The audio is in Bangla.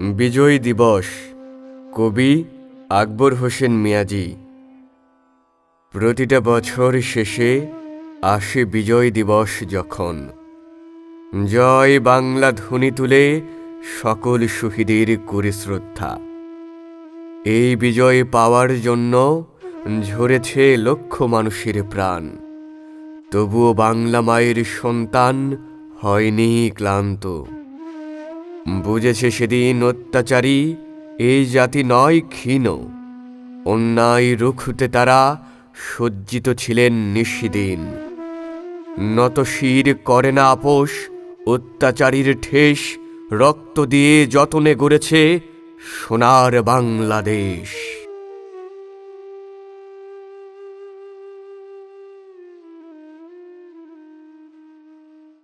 বিজয় দিবস, কবি আকবর হোসেন মিয়াজি। প্রতিটা বছর শেষে আসে বিজয় দিবস যখন। জয় বাংলা ধ্বনি তুলে সকল শহীদের করে এই বিজয় পাওয়ার জন্য ঝরেছে লক্ষ মানুষের প্রাণ। তবুও বাংলা মায়ের সন্তান হয়নি ক্লান্ত। বুঝেছে সেদিন অত্যাচারী এই জাতি নয় ক্ষীণ। অন্যায় রুখতে তারা সজ্জিত ছিলেন নিশিদিন। নত শির করে না আপোষ, অত্যাচারীর ঠেস রক্ত দিয়ে যতনে গড়েছে সোনার বাংলাদেশ।